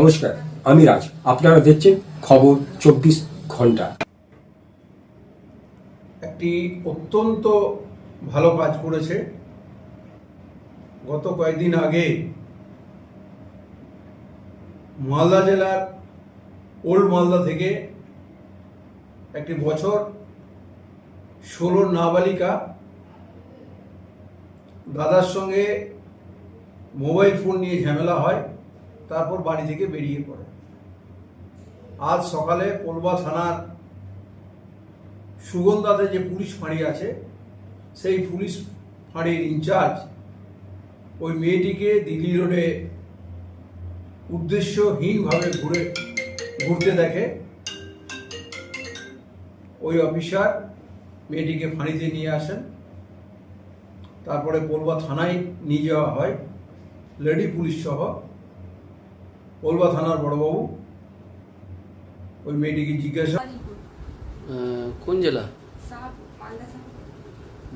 নমস্কার, আমি রাজ। আপনারা দেখছেন খবর চব্বিশ ঘণ্টা। একটি অত্যন্ত ভালো কাজ করেছে। গত কয়েকদিন আগে মালদা জেলার ওল্ড মালদা থেকে একটি বছর ষোলো নাবালিকা দাদার সঙ্গে মোবাইল ফোন নিয়ে ঝামেলা হয়। তারপর বাড়ি থেকে বেরিয়ে পড়ে। আজ সকালে কোলবা থানার সুগন্ধাতে যে পুলিশ ফাঁড়ি আছে, সেই পুলিশ ফাঁড়ির ইনচার্জ ওই মেয়েটিকে দিল্লি রোডে উদ্দেশ্যহীনভাবে ঘুরে, ঘুরতে দেখে। ওই অফিসার মেয়েটিকে ফাঁড়িতে নিয়ে আসেন। তারপরে পোলবা থানায় নিয়ে যাওয়া হয়। লেডি পুলিশ সহ পোলবা থানার বড়বাবু। ওই মেয়েটিকে জিজ্ঞাসা কোন জেলা?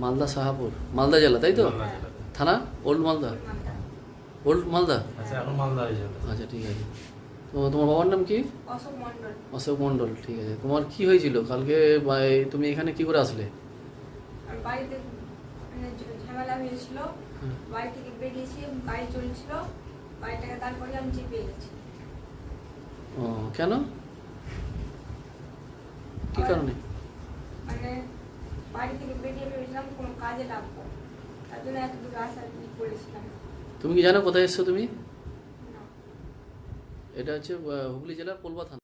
মালদা সাহাপুর। মালদা জেলা তাই তো? থানা? ওল্ড মালদা? ওল্ড মালদা? আচ্ছা এখন মালদা আচ্ছা ঠিক আছে। তো তোমার বাবার নাম কি? অশোক মন্ডল মণ্ডল ঠিক আছে। তোমার কি হয়েছিল? কালকে তুমি এখানে কি করে আসলে? বাড়িতে মানে ঝামেলা হয়েছিল। বাড়ি থেকে বেরিয়েছি গাড়ি চলছিল। গাড়িটাকে তারপরে আমি চেপে গেছি ও কেন? কি কারণে? মানে বাড়ি থেকে বেরিয়ে ভেবেছিলাম কোনো কাজে লাগবো তার জন্য এত দূর আসার ই করেছিলাম? তুমি কি জানো কোথায় এসছো তুমি? এটা হচ্ছে হুগলি জেলার কলবা থানা।